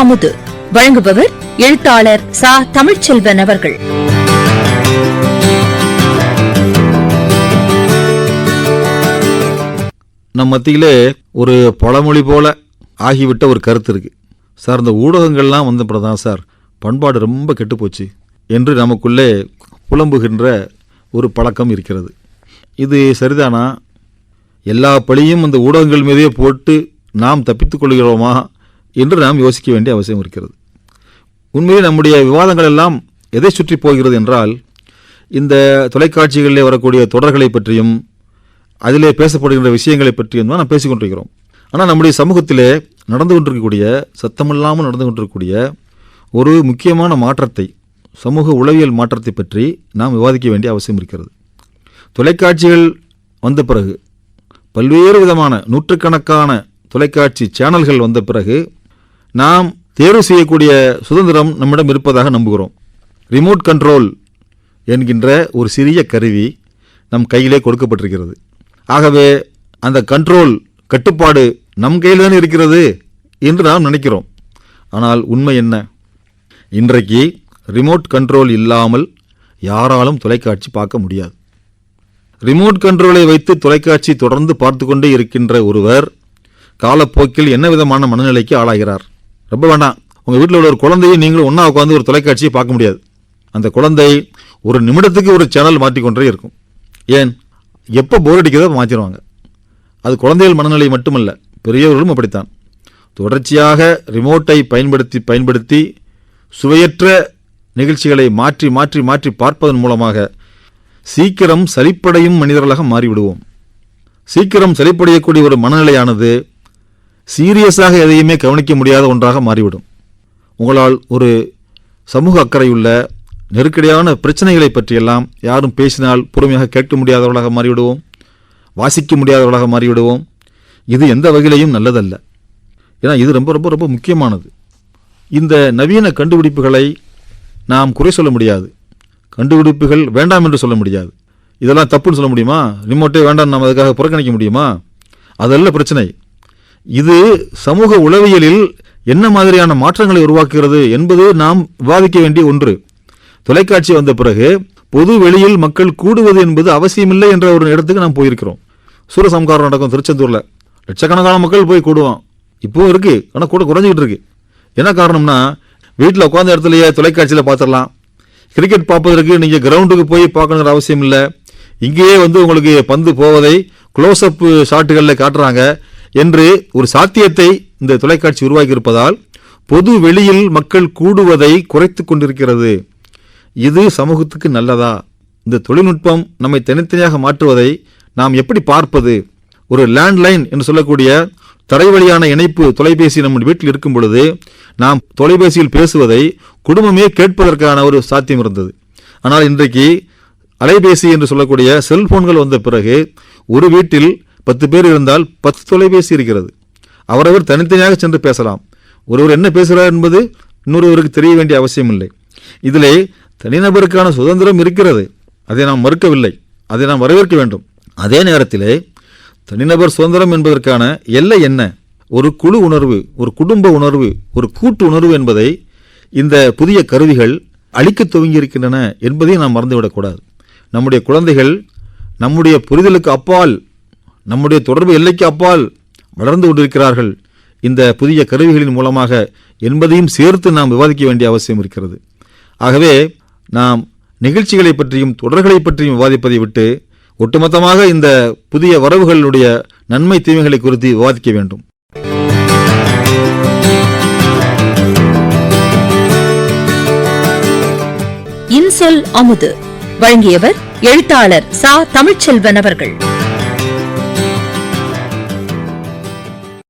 அமுது. வழங்குபவர் எழுத்தாளர் சா. தமிழ்ச்செல்வன் அவர்கள். நம் மத்தியிலே ஒரு பழமொழி போல ஆகிவிட்ட ஒரு கருத்து இருக்கு. சார் இந்த ஊடகங்கள்லாம் வந்தப்பறம் தான் சார் பண்பாடு ரொம்ப கெட்டுப்போச்சு என்று நமக்குள்ளே புலம்புகின்ற ஒரு பழக்கம் இருக்கிறது. இது சரிதானா? எல்லா பழியும் அந்த ஊடகங்கள் மீதே போட்டு நாம் தப்பித்துக் கொள்கிறோமா? என்று நாம் யோசிக்க வேண்டிய அவசியம் இருக்கிறது. உண்மையில் நம்முடைய விவாதங்கள் எல்லாம் எதை சுற்றி போகிறது என்றால் இந்த தொலைக்காட்சிகளிலே வரக்கூடிய தொடர்களை பற்றியும் அதிலே பேசப்படுகின்ற விஷயங்களை பற்றியும் தான் நாம் பேசிக்கொண்டிருக்கிறோம் ஆனால் நம்முடைய சமூகத்திலே நடந்து கொண்டிருக்கக்கூடிய சத்தமில்லாமல் நடந்து கொண்டிருக்கக்கூடிய ஒரு முக்கியமான மாற்றத்தை சமூக உளவியல் மாற்றத்தை பற்றி நாம் விவாதிக்க வேண்டிய அவசியம் இருக்கிறது. தொலைக்காட்சிகள் வந்த பிறகு பல்வேறு விதமான நூற்றுக்கணக்கான தொலைக்காட்சி சேனல்கள் வந்த பிறகு நாம் தேர்வு செய்யக்கூடிய சுதந்திரம் நம்மிடம் இருப்பதாக நம்புகிறோம். ரிமோட் கண்ட்ரோல் என்கின்ற ஒரு சிறிய கருவி நம் கையிலே கொடுக்கப்பட்டிருக்கிறது. ஆகவே அந்த கண்ட்ரோல் கட்டுப்பாடு நம் கையில் தான் இருக்கிறது என்று நாம் நினைக்கிறோம். ஆனால் உண்மை என்ன? இன்றைக்கு ரிமோட் கண்ட்ரோல் இல்லாமல் யாராலும் தொலைக்காட்சி பார்க்க முடியாது. ரிமோட் கண்ட்ரோலை வைத்து தொலைக்காட்சி தொடர்ந்து பார்த்து கொண்டே இருக்கின்ற ஒருவர் காலப்போக்கில் என்ன விதமான மனநிலைக்கு ஆளாகிறார்? ரொம்ப வேண்டாம். உங்கள் வீட்டில் உள்ள ஒரு குழந்தையை நீங்களும் ஒன்றா உட்காந்து ஒரு தொலைக்காட்சியை பார்க்க முடியாது. அந்த குழந்தை ஒரு நிமிடத்துக்கு ஒரு சேனல் மாற்றிக்கொண்டே இருக்கும். ஏன்? எப்போ போர் அடிக்கிறதோ மாற்றிடுவாங்க அது குழந்தைகள் மனநிலை மட்டுமல்ல பெரியவர்களும் அப்படித்தான். தொடர்ச்சியாக ரிமோட்டை பயன்படுத்தி பயன்படுத்தி சுவையற்ற நிகழ்ச்சிகளை மாற்றி மாற்றி மாற்றி பார்ப்பதன் மூலமாக சீக்கிரம் சலிப்படையும் மனிதர்களாக மாறிவிடுவோம். சீக்கிரம் சலிப்படையக்கூடிய ஒரு மனநிலையானது சீரியஸாக எதையுமே கவனிக்க முடியாத ஒன்றாக மாறிவிடும். உங்களால் ஒரு சமூக அக்கறையுள்ள நெருக்கடியான பிரச்சனைகளை பற்றியெல்லாம் யாரும் பேசினால் பொறுமையாக கேட்க முடியாதவர்களாக மாறிவிடுவோம் வாசிக்க முடியாதவர்களாக மாறிவிடுவோம். இது எந்த வகையிலையும் நல்லதல்ல. ஏன்னா இது ரொம்ப ரொம்ப ரொம்ப முக்கியமானது. இந்த நவீன கண்டுபிடிப்புகளை நாம் குறை சொல்ல முடியாது. கண்டுபிடிப்புகள் வேண்டாம் என்று சொல்ல முடியாது. இதெல்லாம் தப்புன்னு சொல்ல முடியுமா? ரிமோட்டே வேண்டாம் நாம் அதுக்காக புறக்கணிக்க முடியுமா? அதல்ல பிரச்சனை. இது சமூக உளவியலில் என்ன மாதிரியான மாற்றங்களை உருவாக்குகிறது என்பது நாம் விவாதிக்க வேண்டிய ஒன்று. தொலைக்காட்சி வந்த பிறகு பொது வெளியில் மக்கள் கூடுவது என்பது அவசியமில்லை என்ற ஒரு இடத்துக்கு நாம் போயிருக்கிறோம். சூரசம்காரம் நடக்கும் திருச்செந்தூரில். லட்சக்கணக்கான மக்கள் போய் கூடுவோம் இப்போவும் இருக்குது ஆனால் கூட குறைஞ்சிக்கிட்டு இருக்கு. என்ன காரணம்னா வீட்டில் உட்காந்த இடத்துலையே தொலைக்காட்சியில் பார்த்துடலாம் கிரிக்கெட் பார்ப்பதற்கு நீங்கள் கிரவுண்டுக்கு போய் பார்க்கணுங்கிற அவசியம் இல்லை இங்கேயே வந்து உங்களுக்கு பந்து போவதை க்ளோஸ்அப் ஷாட்டுகளில் காட்டுறாங்க. என்று ஒரு சாத்தியத்தை இந்த தொலைக்காட்சி உருவாக்கியிருப்பதால் பொது வெளியில் மக்கள் கூடுவதை குறைத்து கொண்டிருக்கிறது. இது சமூகத்துக்கு நல்லதா? இந்த தொழில்நுட்பம் நம்மை தனித்தனியாக மாற்றுவதை நாம் எப்படி பார்ப்பது? ஒரு லேண்ட்லைன் என்று சொல்லக்கூடிய தடைவழியான இணைப்பு தொலைபேசி நம்ம வீட்டில் இருக்கும் பொழுது நாம் தொலைபேசியில் பேசுவதை குடும்பமே கேட்பதற்கான ஒரு சாத்தியம் இருந்தது. ஆனால் இன்றைக்கு அலைபேசி என்று சொல்லக்கூடிய செல்போன்கள் வந்த பிறகு ஒரு வீட்டில் பத்து பேர் இருந்தால் பத்து தொலைபேசி இருக்கிறது. அவரவர் தனித்தனியாக சென்று பேசலாம். ஒருவர் என்ன பேசுகிறார் என்பது இன்னொருவருக்கு தெரிய வேண்டிய அவசியம் இல்லை இதிலே தனிநபருக்கான சுதந்திரம் இருக்கிறது. அதை நாம் மறுக்கவில்லை. அதை நாம் வரவேற்க வேண்டும். அதே நேரத்திலே தனிநபர் சுதந்திரம் என்பதற்கான எல்லை என்ன? ஒரு குழு உணர்வு ஒரு குடும்ப உணர்வு ஒரு கூட்டு உணர்வு என்பதை இந்த புதிய கருவிகள் அழிக்க துவங்கியிருக்கின்றன என்பதையும் நாம் மறந்துவிடக்கூடாது. நம்முடைய குழந்தைகள் நம்முடைய புரிதலுக்கு அப்பால் நம்முடைய தொடர்பு எல்லைக்கு அப்பால் வளர்ந்து கொண்டிருக்கிறார்கள். இந்த புதிய கருவிகளின் மூலமாக என்பதையும் சேர்த்து நாம் விவாதிக்க வேண்டிய அவசியம் இருக்கிறது. ஆகவே நாம் நிகழ்ச்சிகளை பற்றியும் தொடர்களை பற்றியும் விவாதிப்பதை விட்டு ஒட்டுமொத்தமாக இந்த புதிய வரவுகளுடைய நன்மை தீமைகளை குறித்து விவாதிக்க வேண்டும். இன்சொல் அமுது. வழங்கியவர் எழுத்தாளர் சா. தமிழ்ச்செல்வன் அவர்கள்.